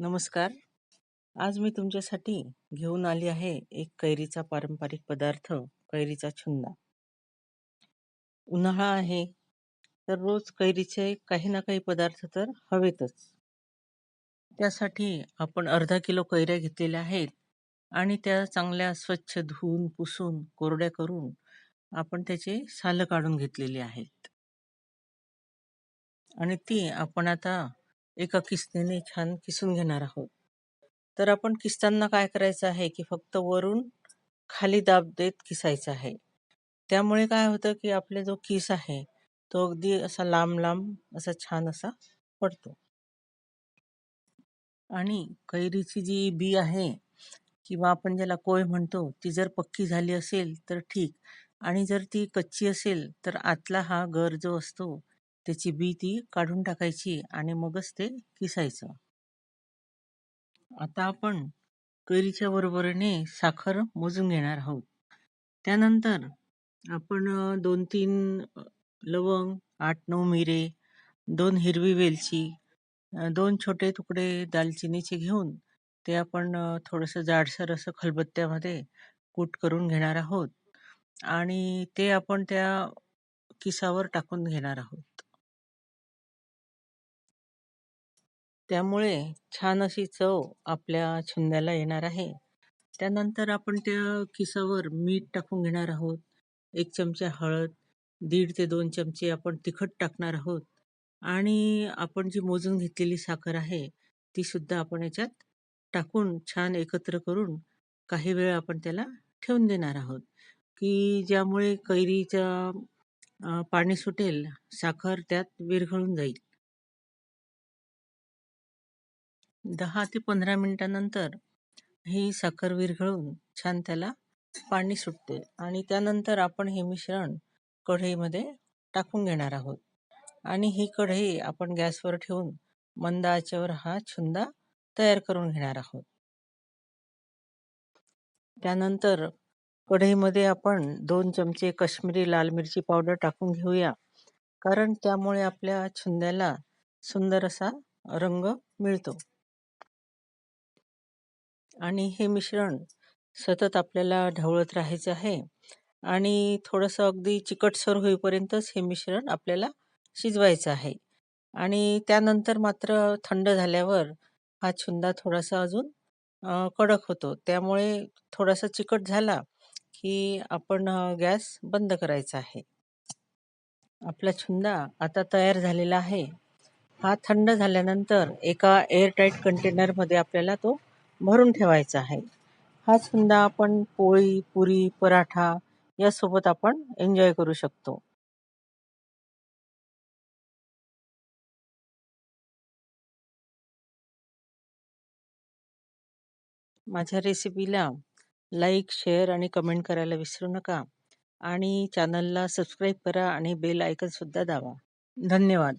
नमस्कार. आज मी तुमच्यासाठी घेऊन आली आहे एक कैरीचा पारंपरिक पदार्थ, कैरीचा छुंदा. उन्हाळा आहे, तर रोज कैरीचे काही ना काही पदार्थ तर हवेतच. त्यासाठी आपण अर्धा किलो कैऱ्या घेतलेल्या आहेत आणि त्या चांगल्या स्वच्छ धुवून, पुसून, कोरड्या करून आपण त्याचे सालं काढून घेतलेली आहेत. आणि ती आपण आता एका किस्तीने छान किसून घेणार आहोत. तर आपण किसताना काय करायचं आहे, की फक्त वरून खाली दाब देत किसायचं आहे. त्यामुळे काय होतं, की आपला जो किस आहे, तो अगदी असा लांब-लांब असा छान असा पडतो. आणि कैरीची जी बी आहे किंवा आपण ज्याला कोय म्हणतो, ती जर पक्की झाली असेल तर ठीक आणि जर ती कच्ची असेल, तर आतला हा गर जो असतो, त्याची बी ती काढून टाकायची आणि मगच ते किसायचं. आता आपण कैरीच्या बरोबरीने साखर मोजून घेणार आहोत. त्यानंतर आपण दोन तीन लवंग, 8-9 मिरे, दोन हिरवी वेलची, दोन छोटे तुकडे दालचिनीचे घेऊन ते आपण थोडंसं जाडसर असं खलबत्त्यामध्ये कूट करून घेणार आहोत आणि ते आपण त्या किसावर टाकून घेणार आहोत. त्यामुळे छान अशी चव आपल्या छुंद्याला येणार आहे. त्यानंतर आपण त्या किसावर मीठ टाकून घेणार आहोत. एक चमचा हळद, दीड ते दोन चमचे आपण तिखट टाकणार आहोत आणि आपण जी मोजून घेतलेली साखर आहे, ती सुद्धा आपण याच्यात टाकून छान एकत्र करून काही वेळ आपण त्याला ठेवून देणार आहोत, की ज्यामुळे कैरीचं पाणी सुटेल, साखर त्यात विरघळून जाईल. दहा ते 15 मिनिटानंतर ही साखर विरघळून छान त्याला पाणी सुटते आणि त्यानंतर आपण हे मिश्रण कढईमध्ये टाकून घेणार आहोत आणि ही कढई आपण गॅसवर ठेवून मंद आचेवर हा छुंदा तयार करून घेणार आहोत. त्यानंतर कढईमध्ये आपण दोन चमचे काश्मीरी लाल मिरची पावडर टाकून घेऊया. कारण त्यामुळे आपल्या छुंद्याला सुंदर असा रंग मिळतो. आणि हे मिश्रण सतत आपल्याला ढवळत राहायचं आहे आणि थोडंसं अगदी चिकटसर होईपर्यंतच हे मिश्रण आपल्याला शिजवायचं आहे. आणि त्यानंतर मात्र थंड झाल्यावर हा छुंदा थोडासा अजून कडक होतो. त्यामुळे थोडासा चिकट झाला, की आपण गॅस बंद करायचा आहे. आपला छुंदा आता तयार झालेला आहे. हा थंड झाल्यानंतर एका एअरटाईट कंटेनरमध्ये आपल्याला तो भरून ठेवायचा आहे. हा सुद्धा आपण पोळी, पुरी, पराठा यासोबत आपण एन्जॉय करू शकतो. माझ्या रेसिपीला लाईक, शेअर आणि कमेंट करायला विसरू नका आणि चॅनलला सबस्क्राईब करा आणि बेल आयकॉन सुद्धा धन्यवाद.